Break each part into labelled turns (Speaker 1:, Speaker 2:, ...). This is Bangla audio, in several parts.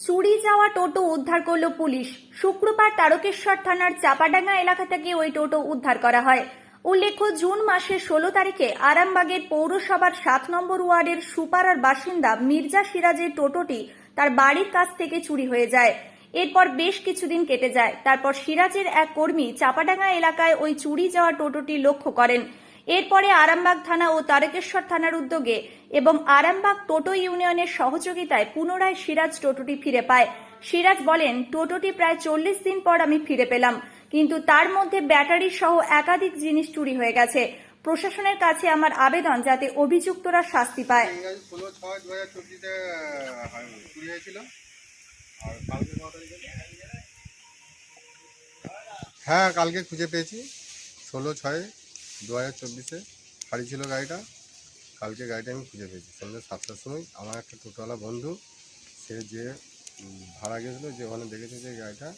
Speaker 1: চুরি যাওয়া টোটো উদ্ধার করল পুলিশ। শুক্রবার তারকেশ্বর থানার চাপাডাঙ্গা এলাকা থেকে ওই টোটো উদ্ধার করা হয়। উল্লেখ্য, জুন মাসের ষোলো তারিখে আরামবাগের পৌরসভার সাত নম্বর ওয়ার্ডের সুপারার বাসিন্দা মির্জা সিরাজের টোটোটি তার বাড়ির কাছ থেকে চুরি হয়ে যায়। এরপর বেশ কিছুদিন কেটে যায়। তারপর সিরাজের এক কর্মী চাপাডাঙ্গা এলাকায় ওই চুরি যাওয়া টোটোটি লক্ষ্য করেন। এরপরে আরামবাগ থানা ও তারকেশ্বর থানার উদ্যোগে এবং আরামবাগ টোটো ইউনিয়নের সহযোগিতায় পুনরায় সিরাজ টোটোটি ফিরে পায়। সিরাজ বলেন, টোটোটি প্রায় চল্লিশ দিন পর আমি ফিরে পেলাম। কিন্তু তার মধ্যে ব্যাটারি সহ একাধিক জিনিস চুরি হয়ে গেছে। প্রশাসনের কাছে আমার আবেদন যাতে অভিযুক্তরা শাস্তি পায়।
Speaker 2: হ্যাঁ কালকে খুঁজে পেয়েছি। ষোলো ছয় দু হাজার চব্বিশে হারিয়েছিল গাড়িটা। কালকে গাড়িটা আমি খুঁজে পেয়েছি। সন্ধ্যে সাতটার সময় আমার একটা টোটোওয়ালা বন্ধু সে যে ভাড়া গেছিল যে ওখানে দেখেছে যে গাড়িটা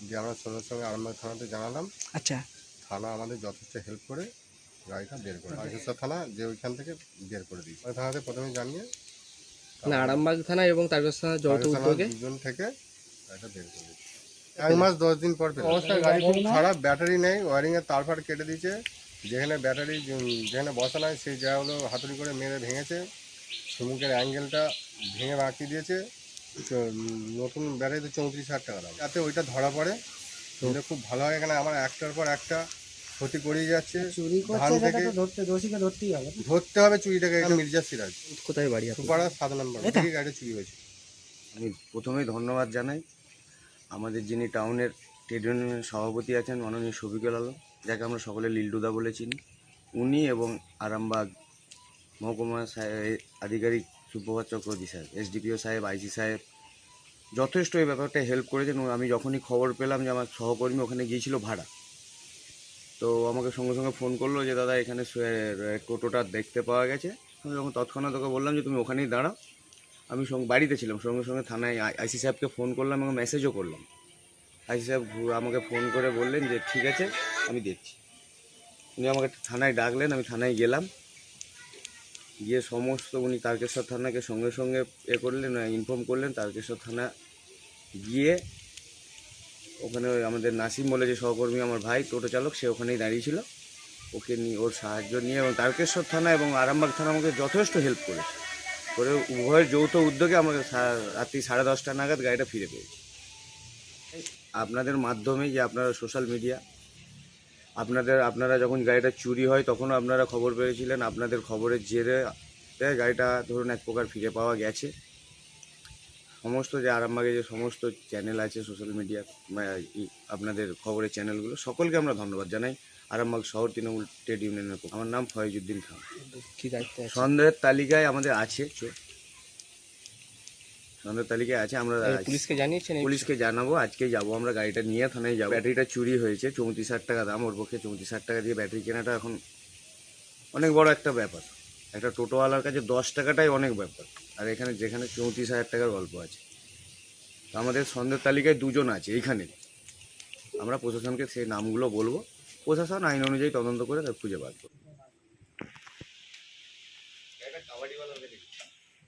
Speaker 2: দিয়ে আমরা সঙ্গে সঙ্গে আরামবাগ থানাতে জানালাম।
Speaker 3: আচ্ছা।
Speaker 2: থানা আমাদের যথেষ্ট হেল্প করে গাড়িটা বের করে আগেশ্বর থানা যে ওইখান থেকে বের করে দিই ওই থানাতে প্রথমে জানিয়ে
Speaker 3: না আরামবাগ থানা এবং তারকেশ্বর থানা যৌথ উদ্যোগে?
Speaker 2: দুজন থেকে গাড়িটা বের করে দিই এক মাস দশ দিন পর। গাড়ি খুব খারাপ। ব্যাটারি নেই ওয়ারিং এর তার ফার কেটে দিয়েছে। যেখানে ব্যাটারি যেখানে বসা নাই সেই জায়গাগুলো হাতুড়ি করে মেরে ভেঙেছে। সমুখের অ্যাঙ্গেলটা ভেঙে বাঁকি দিয়েছে। তো, নতুন ব্যাটারি তো চৌত্রিশ হাজার টাকা দাম। যাতে ওইটা ধরা পড়ে তাহলে খুব ভালো হয়। এখানে আমার একটার পর একটা ক্ষতি করেই যাচ্ছে।
Speaker 4: চুরি
Speaker 2: ধান থেকে
Speaker 4: ধরতে দোষীকে ধরতেই হবে।
Speaker 2: ধরতে হবে চুরিটাকে এটা মির্জা সিরাজ।
Speaker 3: কোথায় বাড়ি?
Speaker 2: সুপারা সাত নম্বর? এই গাড়িটা চুরি হয়েছে।
Speaker 5: আমি প্রথমেই ধন্যবাদ জানাই। আমাদের যিনি টাউনের ট্রেড ইউনিয়নের সভাপতি আছেন মাননীয় শফিকুল আলম। যাকে আমরা সকলে লিল্ডুদা বলে চিনি। উনি এবং আরামবাগ মহকুমা আধিকারিক সুপ্রভাত চক্রবর্তী সাহেব এসডিপিও সাহেব, আইসি সাহেব যথেষ্ট এই ব্যাপারটা হেল্প করেছেন আমি যখনই খবর পেলাম যে আমার সহকর্মী ওখানে গিয়েছিল ভাড়া। তো আমাকে সঙ্গে সঙ্গে ফোন করল যে, দাদা, এখানে টোটোটা দেখতে পাওয়া গেছে। আমি যখন তৎক্ষণাৎ তোকে বললাম যে, তুমি ওখানেই দাঁড়াও। আমি বাড়িতে ছিলাম। সঙ্গে সঙ্গে থানায় আইসি সাহেবকে ফোন করলাম এবং মেসেজও করলাম। আইসি সাহেব আমাকে ফোন করে বললেন যে, ঠিক আছে, আমি দেখছি। উনি আমাকে থানায় ডাকলেন, আমি থানায় গেলাম। গিয়ে সমস্ত উনি তারকেশ্বর থানাকে সঙ্গে সঙ্গে এ করলেন ইনফর্ম করলেন। তারকেশ্বর থানা গিয়ে ওখানে ওই আমাদের নাসিম বলে যে সহকর্মী আমার ভাই, টোটো চালক, সে ওখানেই দাঁড়িয়েছিল ওকে নিয়ে ওর সাহায্য নিয়ে এবং তারকেশ্বর থানা এবং আরামবাগ থানা আমাকে যথেষ্ট হেল্প করেছে। করে উভয়ের যৌথ উদ্যোগে আমাকে রাত্রি সাড়ে দশটা নাগাদ গাড়িটা ফিরে পেয়েছি। আপনাদের মাধ্যমে যে আপনারা সোশ্যাল মিডিয়া আপনাদের আপনারা যখন গাড়িটা চুরি হয় তখনও আপনারা খবর পেয়েছিলেন। আপনাদের খবরের জেরে গাড়িটা ধরুন এক প্রকার ফিরে পাওয়া গেছে। সমস্ত যে আরামবাগে যে সমস্ত চ্যানেল আছে সোশ্যাল মিডিয়া আপনাদের খবরের চ্যানেলগুলো সকলকে আমরা ধন্যবাদ জানাই। আরামবাগ শহর তৃণমূল ট্রেড ইউনিয়নের আমার নাম ফয়েজউদ্দিন খান। সন্দেহের তালিকায় আমাদের আছে। সন্দেহের তালিকায় আছে আমরা
Speaker 3: পুলিশকে জানিয়েছেন
Speaker 5: পুলিশকে জানাব আজকে যাব আমরা গাড়িটা নিয়ে থানায় যাব। ব্যাটারিটা চুরি হয়েছে চৌত্রিশ হাজার টাকা দাম ওর পক্ষে চৌত্রিশ হাজার টাকা দিয়ে ব্যাটারি কেনাটা এখন অনেক বড় একটা ব্যাপার। একটা টোটোওয়ালার কাছে দশ টাকাটাই অনেক ব্যাপার আর এখানে যেখানে চৌত্রিশ হাজার টাকার গল্প আছে। তো আমাদের সন্দেহের তালিকায় দুজন আছে এইখানে আমরা প্রশাসনকে সেই নামগুলো বলব। প্রশাসন আইন অনুযায়ী তদন্ত করে তার খুঁজে বার করবে
Speaker 2: ওর গাড়িতে ছিল গাড়িটা আর ওই মেন নায়ক ওই